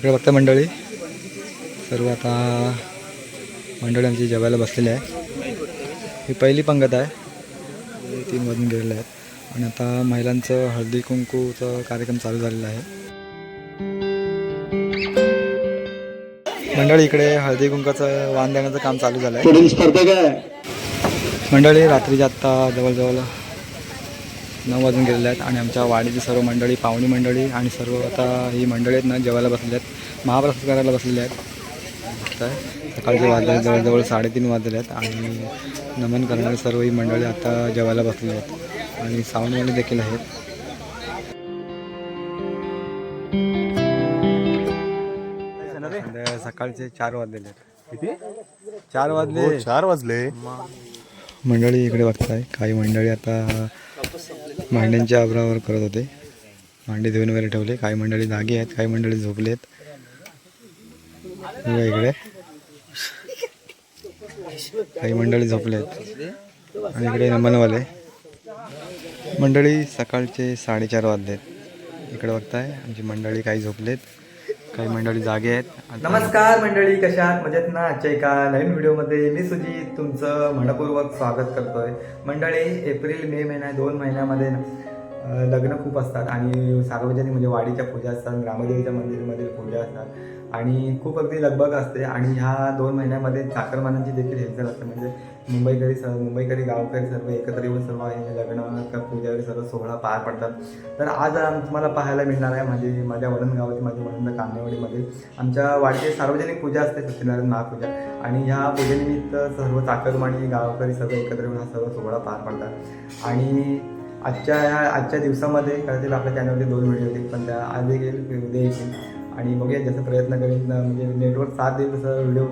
इकडे बघता मंडळी. सर्व आता मंडळी आमची जेवायला बसलेली आहे. ही पहिली पंगत आहे. तीन वाजून गेलेले आहेत आणि आता महिलांचं हळदी कुंकूचं कार्यक्रम चालू झालेला आहे. मंडळी इकडे हळदी कुंकाचं वाण देण्याचं काम चालू झालं आहे. मंडळी रात्रीच्या आत्ता जवळजवळ नऊ वाजून गेलेले आहेत आणि आमच्या वाडीची सर्व मंडळी पाहुणी मंडळी आणि सर्व आता ही मंडळी आहेत ना जेवायला बसलेली आहेत. महाप्रसाद करायला बसलेले आहेत. बघताय सकाळचे वाजले जवळजवळ साडेतीन वाजले आहेत आणि नमन करणारी सर्व ही मंडळी आता जेवायला बसलेली आहेत. आणि सावंतवाले देखील आहेत. सकाळचे चार वाजलेले आहेत. किती? चार वाजले. चार वाजले. मंडळी इकडे बघताय काही मंडळी आता मांड्यांच्या आबरावर करत होते. मांडे धुवून वगैरे ठेवले. काही मंडळी जागी आहेत काही मंडळी झोपले आहेत. इकडे. काही मंडळी झोपले आहेत. आणि इकडे नमनवाले. मंडळी सकाळचे साडेचार वाजले आहेत इकडे बघताय आमची मंडळी काही झोपलेत. काही मंडळी जागे आहेत. नमस्कार मंडळी कशा मजेत ना? आजच्या एका नवीन व्हिडिओमध्ये मी सुजित तुमचं मनपूर्वक स्वागत करतोय. मंडळी एप्रिल मे महिना दोन महिन्यामध्ये लग्न खूप असतात आणि सार्वजनिक म्हणजे वाडीच्या पूजा असतात ग्रामदेवीच्या मंदिरमध्ये पूजा असतात. आणि खूप अगदी लगबग असते. आणि ह्या दोन महिन्यामध्ये चाकरमानांची देखील हेलचाल असते. म्हणजे मुंबईकरी सर्व मुंबईकरी गावकरी सर्व एकत्र येऊन सर्व हे लग्न पूजा वगैरे सर्व सोहळा पार पडतात. तर आज तुम्हाला पाहायला मिळणार आहे माझी माझ्या वडण माझ्या माझी वडण कांदेवाडीमध्ये आमच्या वाडीची सार्वजनिक पूजा असते सत्यनारायण महापूजा. आणि ह्या पूजेनिमित्त सर्व चाकरमानी गावकरी सर्व एकत्र येऊन हा सर्व सोहळा पार पडतात. आणि आजच्या ह्या आजच्या दिवसामध्ये कदाचित आपल्या चॅनलवरती दोन व्हिडिओ येतील पण त्या आज देखील उद्या येतील. आणि बघूया जसं प्रयत्न करेन म्हणजे नेटवर्क साथ देईल तसं व्हिडिओ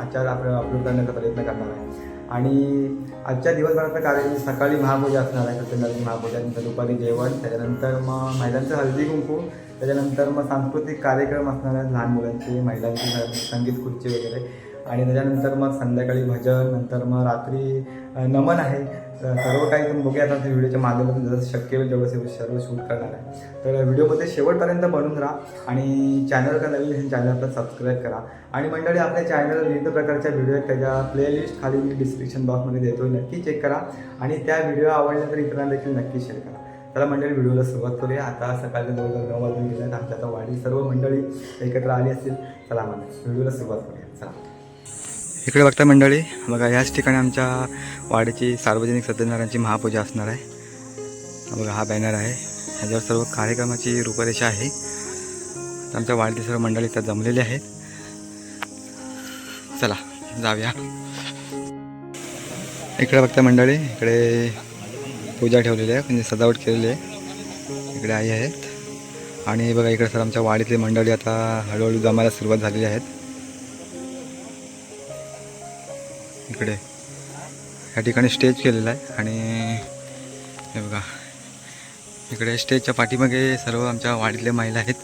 आचार आपण अपलोड करण्याचा प्रयत्न करणार आहे. आणि आजच्या दिवसभराचं कार्य म्हणजे सकाळी महापूजा असणार आहे सत्यनारायण महापूजा नंतर दुपारी जेवण त्याच्यानंतर मग महिलांचं हळदी कुंकू त्याच्यानंतर मग सांस्कृतिक कार्यक्रम असणार आहेत लहान मुलांचे महिलांची संगीत खुर्ची वगैरे. आणि त्याच्यानंतर मग संध्याकाळी भजन नंतर मग रात्री नमन आहे. तर सर्व काही तुम्ही बघूया. आता व्हिडिओच्या माध्यमातून जसं शक्य होईल तेवढं सर्व- सर्व शूट करणार आहे. तर व्हिडिओमध्ये शेवटपर्यंत बनून राहा आणि चॅनल का नवीन हे चॅनल सबस्क्राईब करा. आणि मंडळी आपल्या चॅनलवर विविध प्रकारच्या व्हिडिओ आहेत. त्याच्या प्लेलिस्ट खाली मी डिस्क्रिप्शन बॉक्समध्ये देतो नक्की चेक करा. आणि त्या व्हिडिओ आवडल्या तर इतरांना देखील नक्की शेअर करा. चला मंडळी व्हिडिओला सुरुवात करूया. आता सकाळच्या जवळजवळ नऊ वाजून गेल्या आमच्या आता वाढी सर्व मंडळी एकत्र आली असतील. चला मला व्हिडिओला सुरुवात करूया. चला. इकडे बघता मंडळी बघा याच ठिकाणी आमच्या वाडीची सार्वजनिक सत्यनारायणची महापूजा असणार आहे. बघा हा बॅनर आहे. ह्याच्यावर सर्व कार्यक्रमाची रूपरेषा आहे. तर आमच्या वाडीतील सर्व मंडळी इथं जमलेले आहेत. चला जाऊया. इकडे बघता मंडळी इकडे पूजा ठेवलेली आहे म्हणजे सजावट केलेली आहे. इकडे आई आहेत. आणि बघा इकडे सर आमच्या वाडीतली मंडळी आता हळूहळू जमायला सुरुवात झालेली आहेत. इकडे. या ठिकाणी स्टेज केलेला आहे आणि हे बघा. इकडे स्टेजच्या पाठीमागे सर्व आमच्या वाडीतल्या महिला आहेत.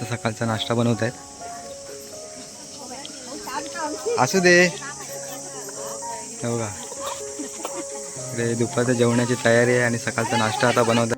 तर सकाळचा नाश्ता बनवत आहेत. असू दे. हे बघा. इकडे दुपारच्या जेवणाची तयारी आहे आणि सकाळचा नाश्ता आता बनवत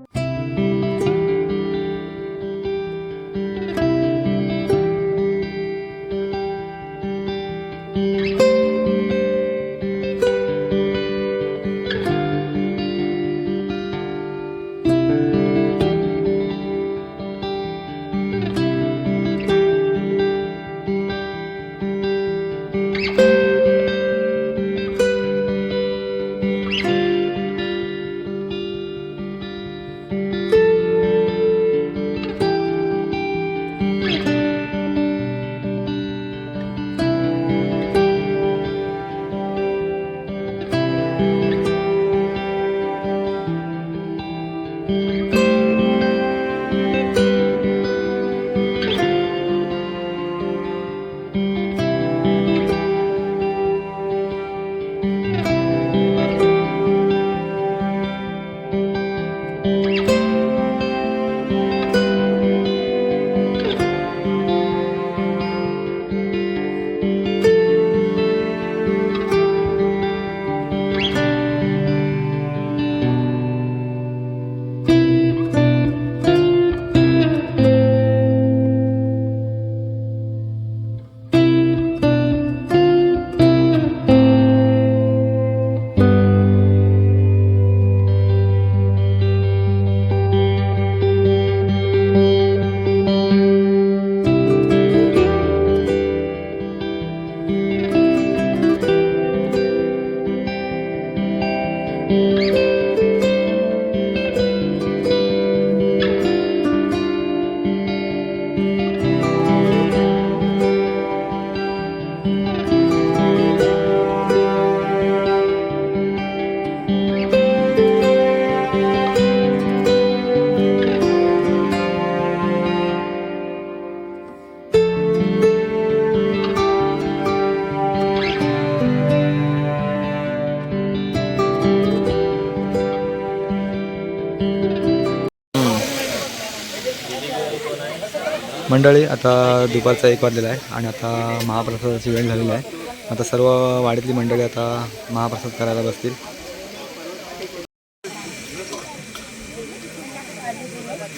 मंडळी आता दुपारचा एक वाजलेला आहे आणि आता महाप्रसादाची वेळ झालेली आहे. आता सर्व वाडीतली मंडळी आता महाप्रसाद करायला बसतील.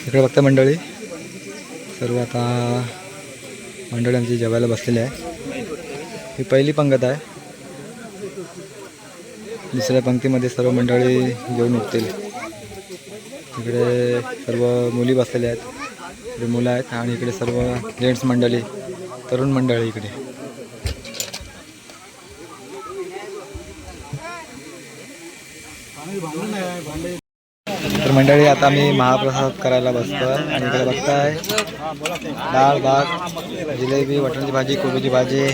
इकडे बघता मंडळी सर्व आता मंडळी आमची जेवायला बसलेली आहे. ही पहिली पंगत आहे. दुसऱ्या पंक्तीमध्ये सर्व मंडळी घेऊन उठतील. इकडे सर्व मुली बसलेल्या आहेत. इकडे मुलं आहेत आणि इकडे सर्व जेंट्स मंडळी तरुण मंडळी इकडे. तर मंडळी आता मी महाप्रसाद करायला बसतोय आणि इकडे बघताय. डाळ भात जिलेबी वाटाण्याची भाजी कोबीची भाजी.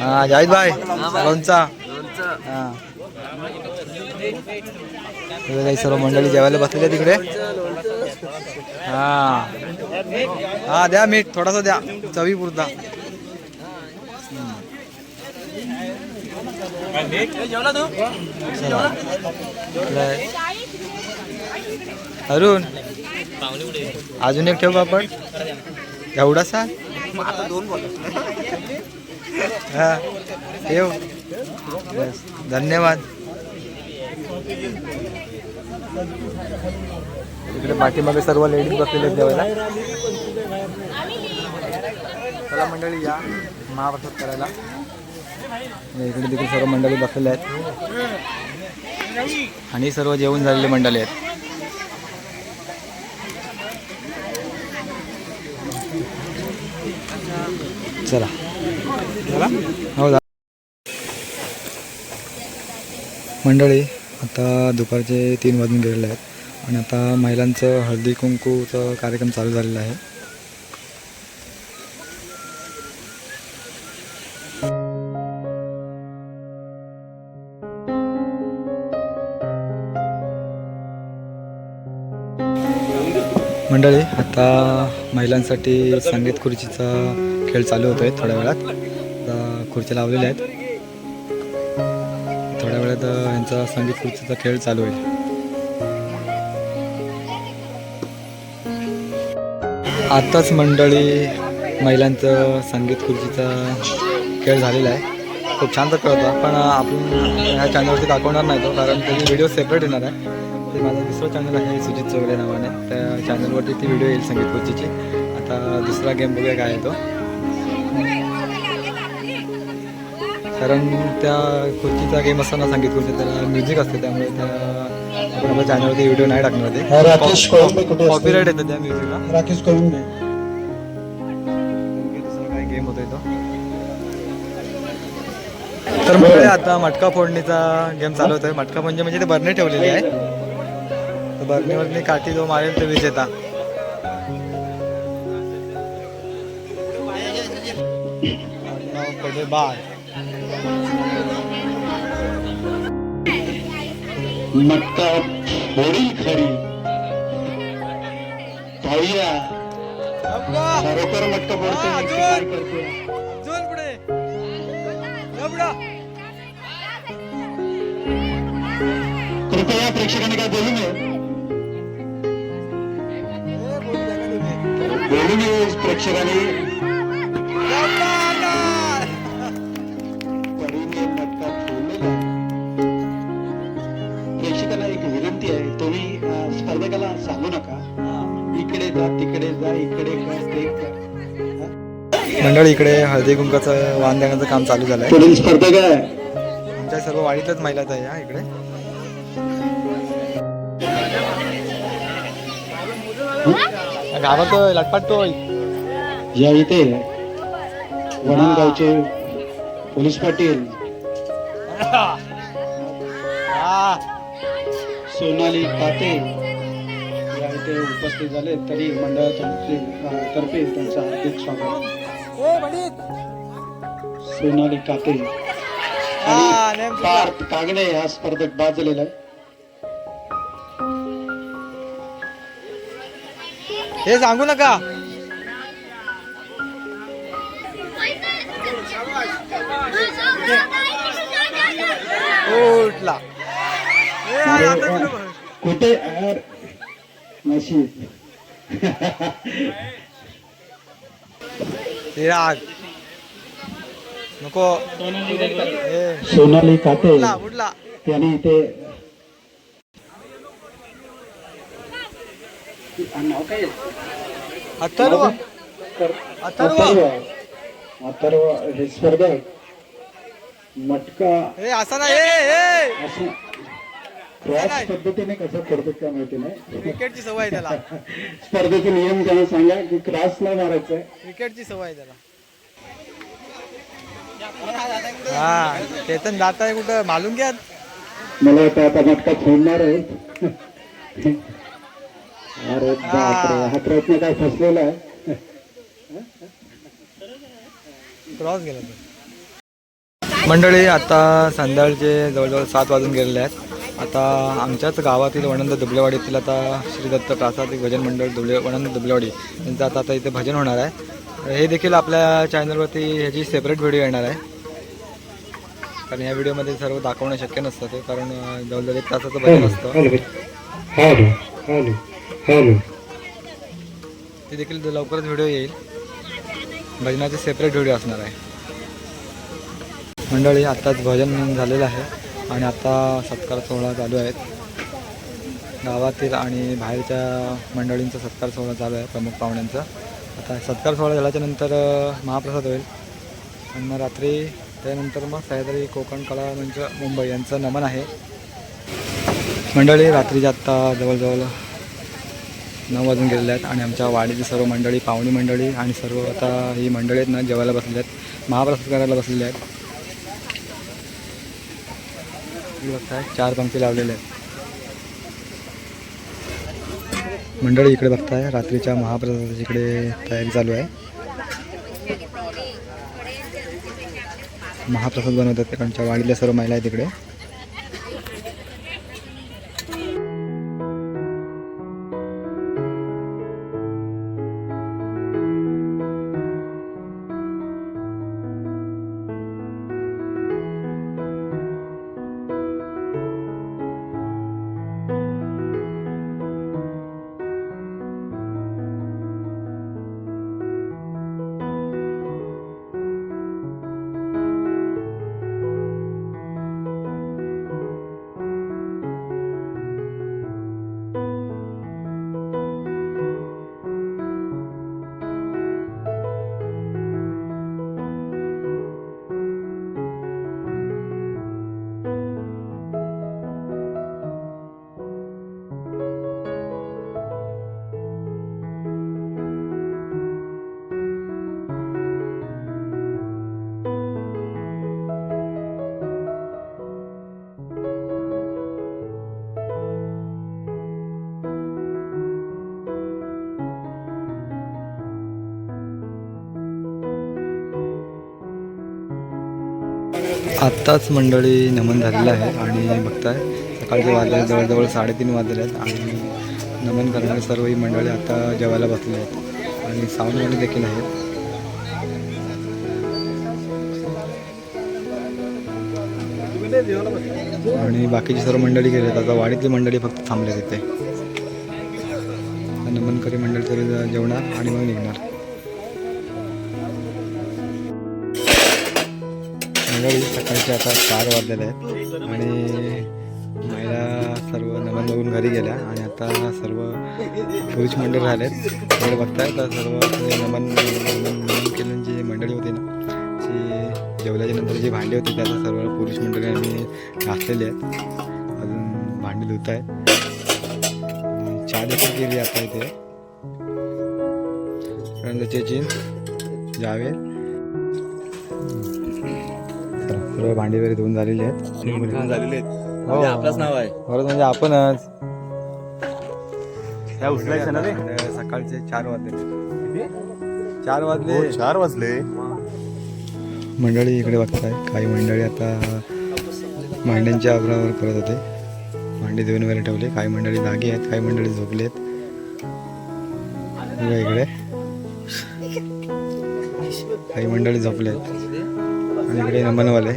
हा जाहीद भाई लोणचा. हा. काही सर्व मंडळी जेवायला बसलेले तिकडे हा. हा द्या मीठ थोडासा द्या. चवी पुरता अरुण अजून एक ठेवू आपण? एवढासा हा. ठेव. धन्यवाद. इकडे पाठीमागे सर्व लेडीज बसलेले आहेत जेवायला. चला मंडळी या महाप्रसाद करायला. इकडे तिकडे सर्व मंडळी बसलेले आहेत. आणि सर्व जेवण झालेले मंडळी आहेत. चला. हो मंडळी आता दुपारचे तीन वाजून गेलेले आहेत. आणि आता महिलांचं हळदी कुंकूचं कार्यक्रम चालू झालेला आहे. मंडळी आता महिलांसाठी संगीत खुर्चीचा खेळ चालू होतोय थोड्या वेळात. आता खुर्च्या लावलेल्या आहेत. थोड्या वेळात यांचा संगीत खुर्चीचा खेळ चालू होईल. आताच मंडळी महिलांचं संगीत खुर्चीचा खेळ झालेला आहे. खूप छान तर होता पण आपण ह्या चॅनलवरती दाखवणार नाही तो कारण त्याची व्हिडिओ सेपरेट येणार आहे. ते माझं दुसरं चॅनल आहे सुजित चौगले नावाने. त्या चॅनलवरती ती व्हिडिओ येईल संगीत खुर्चीची. आता दुसरा गेम बघूया काय आहे तो. कारण त्या खुर्चीचा गेम असताना संगीत खुर्ची त्याला म्युझिक असते त्यामुळे त्या आपण आपल्या चॅनलवरती व्हिडिओ नाही टाकणार हा, राकेश कोळंबे कुठे असतो? कॉपीराईट येतं त्या म्युझिकला राकेश कोळंबे. दुसरा काय गेम होतोय तो? तर म्हणजे आता मटका फोडणीचा गेम चालू होतोय. मटका म्हणजे म्हणजे ते बरणी ठेवलेली आहे. तर बरणीवरती काठी जो मारेल ते वीज येता बाय मटका फोडील खरी. पाहूया खरोखर मटका फोडतो हा, कृपया प्रेक्षकांनी काय बोलू नये. बोलू नये प्रेक्षकांनी. मंडळी इकडे हळदी कुंकाचं वाण देण्याचं काम चालू झालंय. पुढील स्पर्धक आहे आमच्या सर्व वाडीतच महिलाच आहे हा इकडे. गावात लटपाटतोय या इथे वडणगावचे पोलीस पाटील. सोनाली काते या इथे उपस्थित झाले. तरी मंडळाच्या तर्फे त्यांचं हार्दिक स्वागत. सोनाली काते आणि पार्थ कागणे हा स्पर्धक बाद झालेला आहे. हे सांगू नका. उठला. कुठे यार नशीब राग नको. सोनाली उठला त्यांनी इथे? अथर्व. अथर्व. अथर्व हे स्पर्धक मटका. हे असं नाही क्रॉस पद्धतीने कसं करतो काय माहिती नाही. क्रिकेटची सवय त्याला. स्पर्धेचे नियम त्यांना सांगा की क्रॉस नाही मारायचं. क्रिकेटची सवय त्याला. हा चेतन जात आहे कुठं? मालूम घ्या. मला वाटतं आता मटका फोडणार आहे. अरे बापरे हा. प्रयत्न काय फसलेला आहे? क्रॉस गेला तो. मंडळी आता संध्याकाळचे जवळजवळ सात वाजून गेलेले आहेत. आता आमच्याच गावातील वनंद दुबलेवाडीतील आता श्री दत्त प्रासादिक भजन मंडळ दुबले वनंद दुबलेवाडी यांचं आता आता इथे भजन होणार आहे. हे देखील आपल्या चॅनलवरती ह्याची सेपरेट व्हिडिओ येणार आहे. कारण ह्या व्हिडिओमध्ये सर्व दाखवणं शक्य नसतं ते कारण जवळजवळ एक तासाचं भजन असतं. ते देखील लवकरच व्हिडिओ येईल. भजनाचे सेपरेट व्हिडिओ असणार आहे. मंडळी आत्ताच भजन झालेलं आहे आणि आता सत्कार सोहळा चालू आहेत गावातील आणि बाहेरच्या मंडळींचा सत्कार सोहळा चालू आहे प्रमुख पाहुण्यांचा. आता सत्कार सोहळा झाल्याच्यानंतर महाप्रसाद होईल. आणि मग रात्री त्यानंतर मग सह्याद्री कोकण कला मंच मुंबई यांचं नमन आहे. मंडळी रात्रीच्या आत्ता जवळजवळ नऊ वाजून गेलेले आहेत आणि आमच्या वाडीची सर्व मंडळी पाहुणी मंडळी आणि सर्व आता ही मंडळी आहेत ना जेवायला बसलेली आहेत. महाप्रसाद करायला बसलेले आहेत. बघताय चार पंक्ती लावलेले आहेत. मंडळी इकडे बघताय रात्रीच्या महाप्रसादाची इकडे तयारी चालू आहे. महाप्रसाद बनवतात तिकडच्या वाडीतल्या सर्व महिला आहेत तिकडे. आत्ताच मंडळी नमन झालेलं आहे आणि बघताय सकाळचे वाजले जवळजवळ साडेतीन वाजले आहेत आणि नमन करणारी सर्व ही मंडळी आता जेवायला बसले आहेत आणि सावंतवाडी देखील आहेत. आणि बाकीची सर्व मंडळी गेले आहेत. आता वाडीतली मंडळी फक्त थांबले तिथे नमनकरी मंडळी तरी जेवणार आणि मग निघणार. मंडळी सकाळचे आता चार वाजलेले आहेत. आणि महिला सर्व नमन बघून घरी गेल्या आणि आता सर्व पुरुष मंडळ राहिलेत तिकडे बघताय तर सर्व नमन नमन नमन जी मंडळी होती ना ती जेवल्याच्या नंतर जी भांडी होती त्याचा सर्व पुरुष मंडळी आम्ही घासलेली आहेत. अजून भांडी धुत आहेत आणि चहा देखील केली आता इथे. त्यानंतर जावे सर्व भांडी वगैरे धुवून झालेली आहेत. झालेले हो. आपलंच नाव आहे. म्हणजे आपणच. त्या उचलायचं ना रे सकाळचे चार वाजले. चार वाजले. चार वाजले. मंडळी इकडे बघताय. काही मंडळी आता भांड्यांच्या आवरावर करत होते. भांडी धुवून वगैरे ठेवले. काही मंडळी जागी आहेत काही मंडळी झोपली आहेत बघा इकडे. काही मंडळी झोपले आहेत इकडे नमनवाले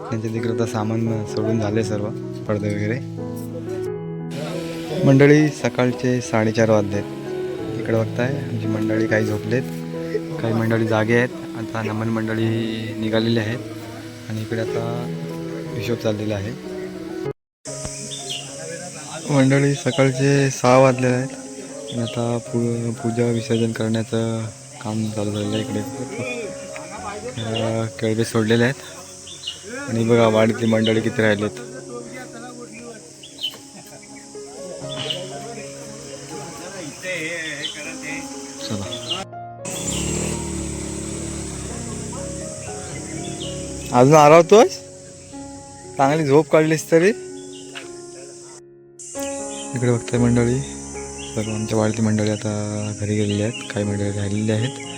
त्यांच्या तिकडे आता सामान सोडून झाले सर्व पडदे वगैरे. मंडळी सकाळचे साडेचार वाजले. आहेत इकडे बघताय आमची मंडळी काही झोपलेत. काही मंडळी जागे आहेत. आता नमन मंडळी निघालेली आहेत. आणि इकडे आता हिशोब चाललेला आहे. मंडळी सकाळचे सहा वाजलेले आहेत. आणि आता पू पूजा विसर्जन करण्याचं काम चालू झालेलं आहे इकडे. अं, केळबे सोडलेले आहेत. आणि बघा वाडीतली मंडळी किती राहिलेत. चला. अजून आरावतोय चांगली झोप काढलीस तरी. इकडे बघताय मंडळी. सर्व आमच्या वाढती मंडळी आता घरी गेलेली आहेत. काही मंडळी राहिलेली आहेत.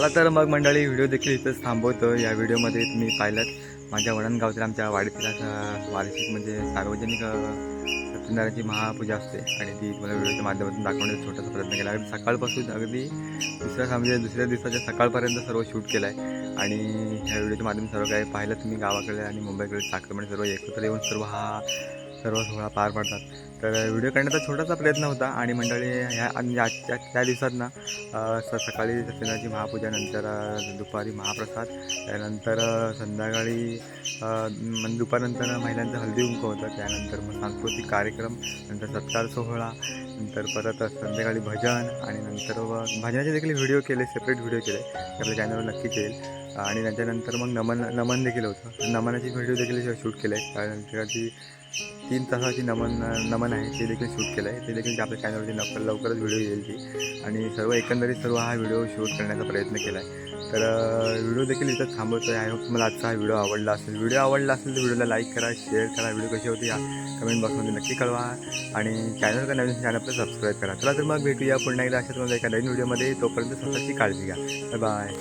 चला तर मग मंडळी व्हिडिओ देखील इथंच थांबवतो. या व्हिडिओमध्ये तुम्ही पाहिलं माझ्या वडणगावतील आमच्या वाडीतील वार्षिक म्हणजे सार्वजनिक अ, सत्यनारायणची महापूजा असते. आणि ती तुम्हाला व्हिडिओच्या माध्यमातून दाखवण्याचा छोटासा प्रयत्न केला. अगदी सकाळपासून अगदी दुसऱ्या म्हणजे दुसऱ्या दिवसाच्या सकाळपर्यंत सर्व शूट केलं आहे आणि ह्या व्हिडिओच्या माध्यमातून सर्व काही पाहिलं तुम्ही गावाकडे आणि मुंबईकडे. साखरमध्ये सर्व एकत्र येऊन सर्व हा सर्व सोहळा पार पडतात. तर व्हिडिओ करण्याचा छोटासा प्रयत्न होता आणि मंडळी ह्या आजच्या त्या दिवसात ना स सकाळी सत्यनारायणची महापूजा नंतर दुपारी महाप्रसाद त्यानंतर संध्याकाळी म्हणजे दुपारनंतर महिलांचं हळदी कुंकू होतं. त्यानंतर मग सांस्कृतिक कार्यक्रम नंतर सत्कार सोहळा नंतर परत संध्याकाळी भजन आणि नंतर व भजनाचे देखील व्हिडिओ केले सेपरेट व्हिडिओ केले. आपल्या चॅनलवर नक्कीच येईल. आणि त्याच्यानंतर मग नमन नमन देखील होतं. नमनाची व्हिडिओ देखील शूट केलं. आहे कारण त्याची तीन तासाची नमन नमन आहे ते देखील शूट केलं आहे ते देखील आपल्या चॅनलवरती लवकर लवकरच व्हिडिओ येईल ती. आणि सर्व एकंदरीत सर्व हा व्हिडिओ शूट करण्याचा प्रयत्न केला आहे तर व्हिडिओ देखील इथं थांबवतो आहे आय होप तुम्हाला आजचा हा व्हिडिओ आवडला असेल. व्हिडिओ आवडला असेल तर व्हिडिओला लाईक करा शेअर करा. व्हिडिओ कशी होती या कमेंट बॉक्समध्ये नक्की कळवा. आणि चॅनल का नवीन चॅनलला सबस्क्राईब करा. चला तर मग भेटूया पुन्हा एकदा अशा तुम्हाला एका नवीन व्हिडिओमध्ये तोपर्यंत स्वतःची काळजी घ्या. बाय